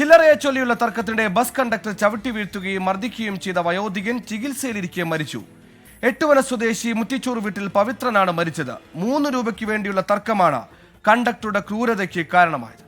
ചില്ലറയെ ചൊല്ലിയുള്ള തർക്കത്തിനിടെ bus conductor ചവിട്ടി വീഴ്ത്തുകയും മർദ്ദിക്കുകയും ചെയ്ത വയോധികൻ ചികിത്സയിലിരിക്കെ മരിച്ചു. എട്ടുവന സ്വദേശി മുറ്റിച്ചോർ വീട്ടിൽ പവിത്രനാണ് മരിച്ചത്. മൂന്ന് രൂപയ്ക്ക് വേണ്ടിയുള്ള തർക്കമാണ് കണ്ടക്ടറുടെ ക്രൂരതയ്ക്ക് കാരണമായത്.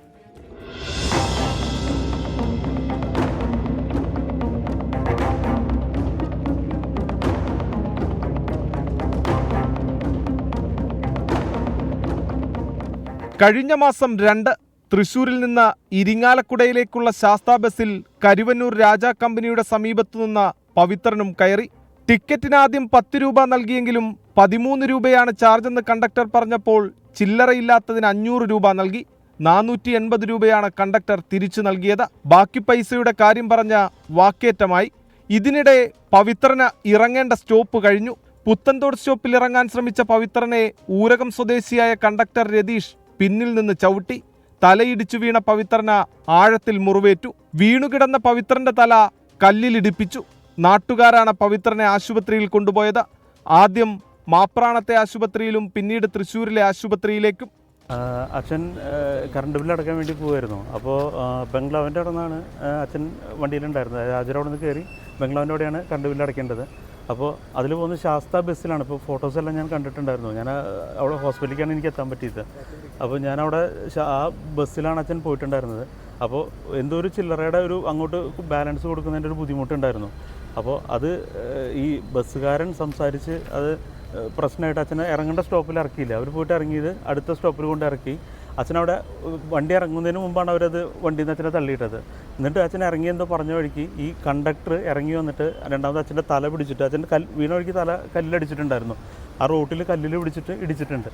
കഴിഞ്ഞ മാസം രണ്ട് തൃശൂരിൽ നിന്ന് ഇരിങ്ങാലക്കുടയിലേക്കുള്ള ശാസ്താ ബസ്സിൽ കരുവന്നൂർ രാജാ കമ്പനിയുടെ സമീപത്തു നിന്ന് പവിത്രനും കയറി. ടിക്കറ്റിന് ആദ്യം പത്ത് രൂപ നൽകിയെങ്കിലും പതിമൂന്ന് രൂപയാണ് ചാർജെന്ന് കണ്ടക്ടർ പറഞ്ഞപ്പോൾ ചില്ലറയില്ലാത്തതിന് അഞ്ഞൂറ് രൂപ നൽകി. നാനൂറ്റി എൺപത് രൂപയാണ് കണ്ടക്ടർ തിരിച്ചു നൽകിയത്. ബാക്കി പൈസയുടെ കാര്യം പറഞ്ഞ വാക്കേറ്റമായി. ഇതിനിടെ പവിത്രന് ഇറങ്ങേണ്ട സ്റ്റോപ്പ് കഴിഞ്ഞു. പുത്തൻതോട് സ്റ്റോപ്പിൽ ഇറങ്ങാൻ ശ്രമിച്ച പവിത്രനെ ഊരകം സ്വദേശിയായ കണ്ടക്ടർ രതീഷ് പിന്നിൽ നിന്ന് ചവിട്ടി. തലയിടിച്ചു വീണ പവിത്രന് ആഴത്തിൽ മുറിവേറ്റു. വീണുകിടന്ന പവിത്രന്റെ തല കല്ലിലിടിപ്പിച്ചു. നാട്ടുകാരാണ് പവിത്രനെ ആശുപത്രിയിൽ കൊണ്ടുപോയത്. ആദ്യം മാപ്രാണത്തെ ആശുപത്രിയിലും പിന്നീട് തൃശ്ശൂരിലെ ആശുപത്രിയിലേക്കും അച്ഛൻ കറണ്ട് ബില്ല് അടക്കാൻ വേണ്ടി പോകുമായിരുന്നു അപ്പോൾ ബംഗ്ലാവിന്റെ അവിടെ നിന്നാണ് അച്ഛൻ വണ്ടിയിലുണ്ടായിരുന്നത്. രാജര അവിടെ നിന്ന് കയറി ബംഗ്ലാവിന്റെ അവിടെയാണ് കറണ്ട് ബില്ല് അടയ്ക്കേണ്ടത്. അപ്പോൾ അതിൽ പോകുന്ന ശാസ്ത ബസ്സിലാണ്. ഇപ്പോൾ ഫോട്ടോസ് എല്ലാം ഞാൻ കണ്ടിട്ടുണ്ടായിരുന്നു. ഞാൻ അവിടെ ഹോസ്പിറ്റലിലേക്കാണ് എനിക്ക് എത്താൻ പറ്റിയത്. അപ്പോൾ ഞാൻ ആ ബസ്സിലാണ് അച്ഛൻ പോയിട്ടുണ്ടായിരുന്നത്. അപ്പോൾ എന്തോ ഒരു ചില്ലറയുടെ ഒരു അങ്ങോട്ട് ബാലൻസ് കൊടുക്കുന്നതിന്റെ ഒരു ബുദ്ധിമുട്ടുണ്ടായിരുന്നു. അപ്പോൾ അത് ഈ ബസ്സുകാരൻ സംസാരിച്ച് അത് പ്രശ്നമായിട്ട് അച്ഛനെ ഇറങ്ങേണ്ട സ്റ്റോപ്പിൽ ഇറക്കിയില്ല. അവർ പോയിട്ട് ഇറങ്ങിയത് അടുത്ത സ്റ്റോപ്പിൽ കൊണ്ട് ഇറക്കി. അച്ഛനവിടെ വണ്ടി ഇറങ്ങുന്നതിന് മുമ്പാണ് അവരത് വണ്ടിയിൽ നിന്ന് അച്ഛനെ തള്ളിയിട്ടത്. എന്നിട്ട് അച്ഛൻ ഇറങ്ങിയെന്തോ പറഞ്ഞ വഴിക്ക് ഈ കണ്ടക്ടർ ഇറങ്ങി വന്നിട്ട് രണ്ടാമത് അച്ഛന്റെ തല പിടിച്ചിട്ട് അച്ഛന്റെ കല്ല് വീണ വഴിക്ക് തല കല്ലിലടിച്ചിട്ടുണ്ടായിരുന്നു. ആ റോട്ടിൽ കല്ലിൽ പിടിച്ചിട്ട് ഇടിച്ചിട്ടുണ്ട്.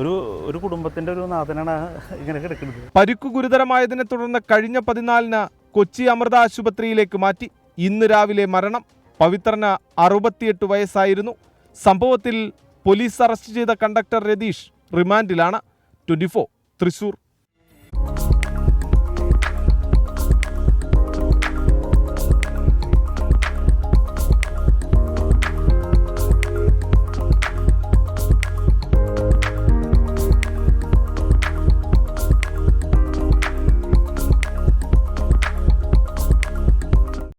ഒരു ഒരു കുടുംബത്തിന്റെ ഒരു നാഥനാണ് ഇങ്ങനെ കിടക്കുന്നത്. പരിക്കു ഗുരുതരമായതിനെ തുടർന്ന് കഴിഞ്ഞ പതിനാലിന് കൊച്ചി അമൃത ആശുപത്രിയിലേക്ക് മാറ്റി. ഇന്ന് രാവിലെ മരണം. പവിത്രന് അറുപത്തിയെട്ട് വയസ്സായിരുന്നു. സംഭവത്തിൽ പോലീസ് അറസ്റ്റ് ചെയ്ത കണ്ടക്ടർ രതീഷ് റിമാൻഡിലാണ്. ട്വന്റി തൃശൂർ.